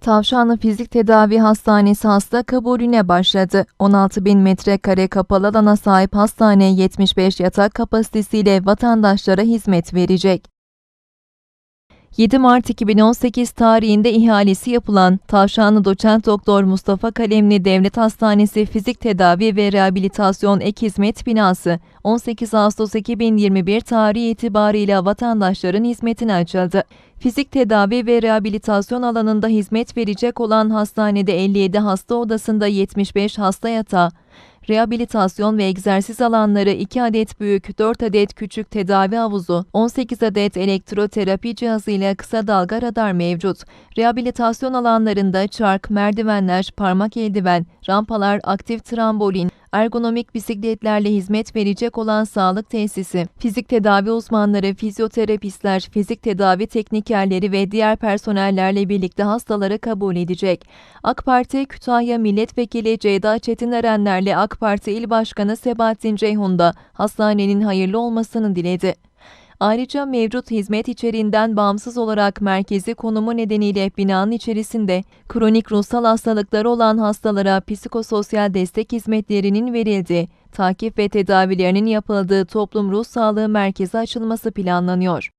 Tavşanlı Fizik Tedavi Hastanesi hasta kabulüne başladı. 16 bin metrekare kapalı alana sahip hastane 75 yatak kapasitesiyle vatandaşlara hizmet verecek. 7 Mart 2018 tarihinde ihalesi yapılan Tavşanlı Doçent Doktor Mustafa Kalemli Devlet Hastanesi Fizik Tedavi ve Rehabilitasyon Ek Hizmet Binası 18 Ağustos 2021 tarihi itibariyle vatandaşların hizmetine açıldı. Fizik tedavi ve rehabilitasyon alanında hizmet verecek olan hastanede 57 hasta odasında 75 hasta yatağı, rehabilitasyon ve egzersiz alanları 2 adet büyük, 4 adet küçük tedavi havuzu, 18 adet elektroterapi cihazı ile kısa dalga radar mevcut. Rehabilitasyon alanlarında çark, merdivenler, parmak eldiven, rampalar, aktif trambolin, ergonomik bisikletlerle hizmet verecek olan sağlık tesisi, fizik tedavi uzmanları, fizyoterapistler, fizik tedavi teknikerleri ve diğer personellerle birlikte hastaları kabul edecek. AK Parti Kütahya Milletvekili Ceyda Çetinerenlerle AK Parti İl Başkanı Sebahattin Ceyhun da hastanenin hayırlı olmasını diledi. Ayrıca mevcut hizmet içeriğinden bağımsız olarak merkezi konumu nedeniyle binanın içerisinde kronik ruhsal hastalıkları olan hastalara psikososyal destek hizmetlerinin verildiği, takip ve tedavilerinin yapıldığı toplum ruh sağlığı merkezi açılması planlanıyor.